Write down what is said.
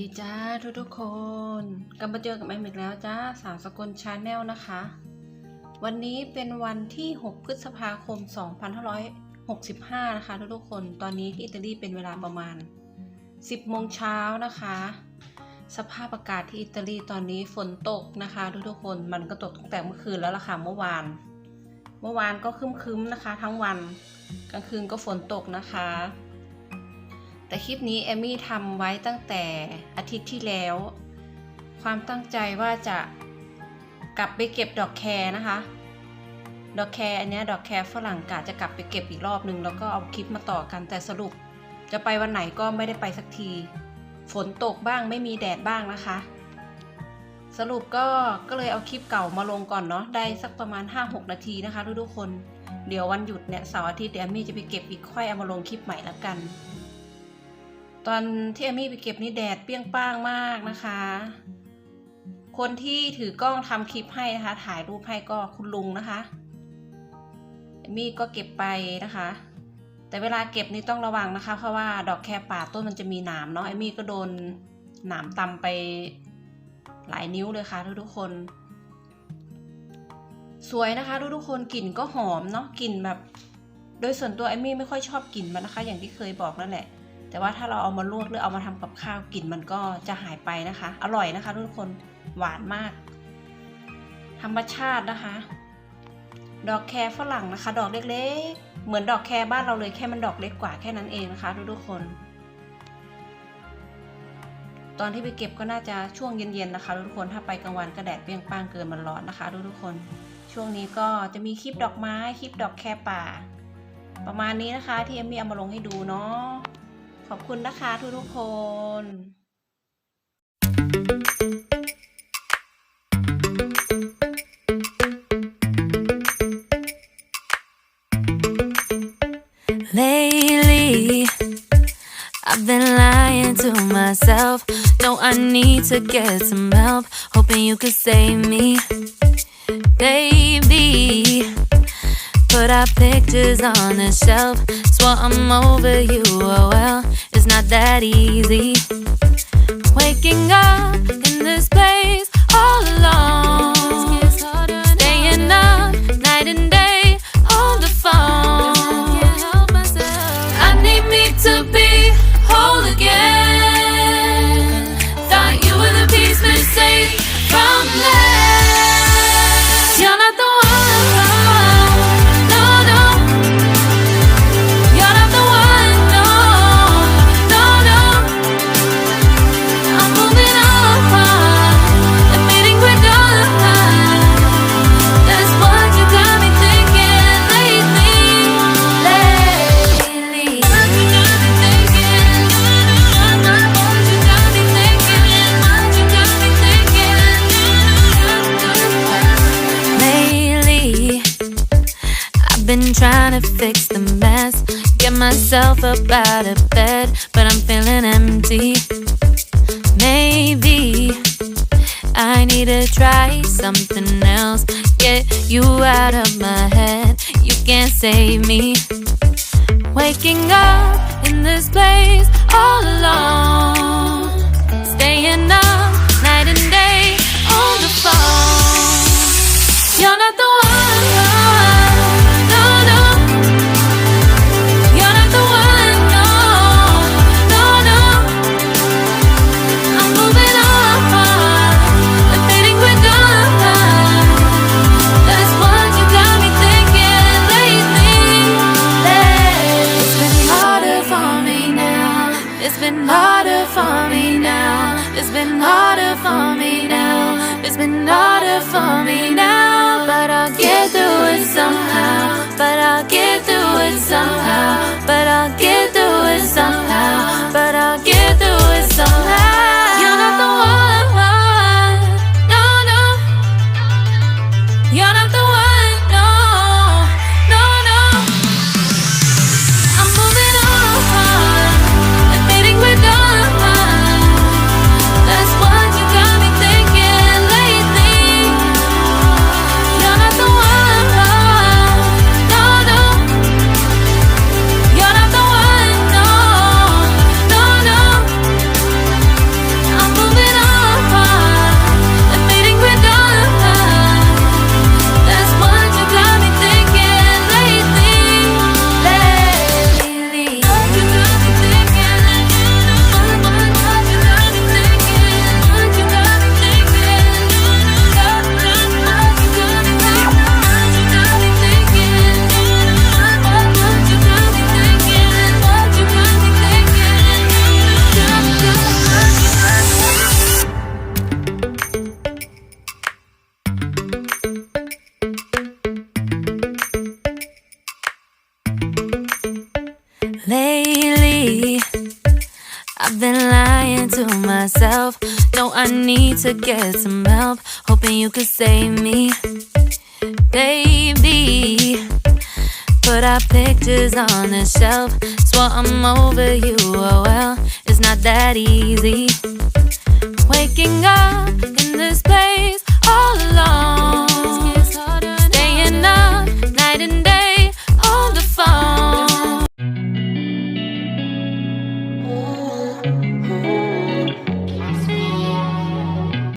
ดีจ้าทุกทุกๆคนกลับมาเจอกับแอมอีกแล้วจ้าสาวสกลชาแนลนะคะ วันนี้เป็นวันที่ 6 พฤษภาคม 2565 นะคะทุกทุกๆคนตอนนี้ที่อิตาลีเป็นเวลาประมาณ 10 โมงเช้านะคะ สภาพอากาศที่อิตาลีตอนนี้ฝนตกนะคะทุกทุกๆคนมันก็ตกตั้งแต่เมื่อคืนแล้วล่ะค่ะเมื่อวาน เมื่อวานก็คึ้มๆนะคะ ทั้งวันกลางคืนก็ฝนตกนะคะ แต่คลิปนี้เอมี่ทำไว้ตั้งแต่อาทิตย์ที่แล้ว ความตั้งใจว่าจะกลับไปเก็บดอกแคร์นะคะ ดอกแคร์อันนี้ดอกแคร์ฝรั่งกะจะกลับไปเก็บอีกรอบนึง แล้วก็เอาคลิปมาต่อกันแต่สรุป จะไปวันไหนก็ไม่ได้ไปสักที ฝนตกบ้างไม่มีแดดบ้างนะคะ สรุปก็ก็เลยเอาคลิปเก่ามาลงก่อนเนาะได้สักประมาณ 5-6 นาทีนะคะทุกๆคน เดี๋ยววันหยุดเนี่ยเสาร์อาทิตย์เดี๋ยวเอมี่จะไปเก็บอีกค่อยเอามาลงคลิปใหม่ละกัน ตอนที่เอมมี่ไปเก็บนี่แดดเปรี้ยงป้างมากนะคะ คนที่ถือกล้องทำคลิปให้นะคะ ถ่ายรูปให้ก็คุณลุงนะคะเอมมี่ก็เก็บไปนะคะ แต่เวลาเก็บนี่ต้องระวังนะคะ เพราะว่าดอกแคป่าต้นมันจะมีหนามเนาะเอมมี่ก็โดนหนามตำไปหลายนิ้วเลยค่ะทุกๆคน สวยนะคะทุกๆคนกลิ่นก็หอมเนาะกลิ่นแบบ โดยส่วนตัวเอมี่ไม่ค่อยชอบกลิ่นมันนะคะ อย่างที่เคยบอกนั่นแหละ แต่ว่าถ้าเราเอามาลวกหรือเอามาทำกับข้าวกลิ่นมันก็จะหายไปนะคะ อร่อยนะคะทุกคนหวานมาก ธรรมชาตินะคะ ดอกแครฝรั่งนะคะ ดอกเล็กๆ เหมือนดอกแครบ้านเราเลยแค่มันดอกเล็กกว่าแค่นั้นเองนะคะทุกๆคน ตอนที่ไปเก็บก็น่าจะช่วงเย็นๆนะคะทุกคนถ้าไปกลางวันก็แดดเปรี้ยงป้างเกินมันร้อนนะคะทุกๆคน ช่วงนี้ก็จะมีคลิปดอกไม้คลิปดอกแครป่า ประมาณนี้นะคะที่เอมมี่เอามาลงให้ดูเนาะ ขอบคุณนะคะทุกทุกคน Lately, I've been lying to myself. No, I need to get some help. Hoping you could save me, baby. Put our pictures on the shelf. Swore I'm over you. Oh well, it's not that easy. Waking up in this place all alone. Staying up night night and day on the phone. I need me to be whole again. Thought you were the piece missing from last. Been trying to fix the mess, get myself up out of bed, but I'm feeling empty. Maybe I need to try something else. Get you out of my head. You can't save me. Waking up in this place all alone. been harder for me now, but I'll get through it somehow. But I'll get through it somehow. But I'll get through it somehow. But Baby, I've been lying to myself. No, I need to get some help. Hoping you could save me. Baby, put our pictures on the shelf. Swore I'm over you. Oh well, it's not that easy. Waking up in this place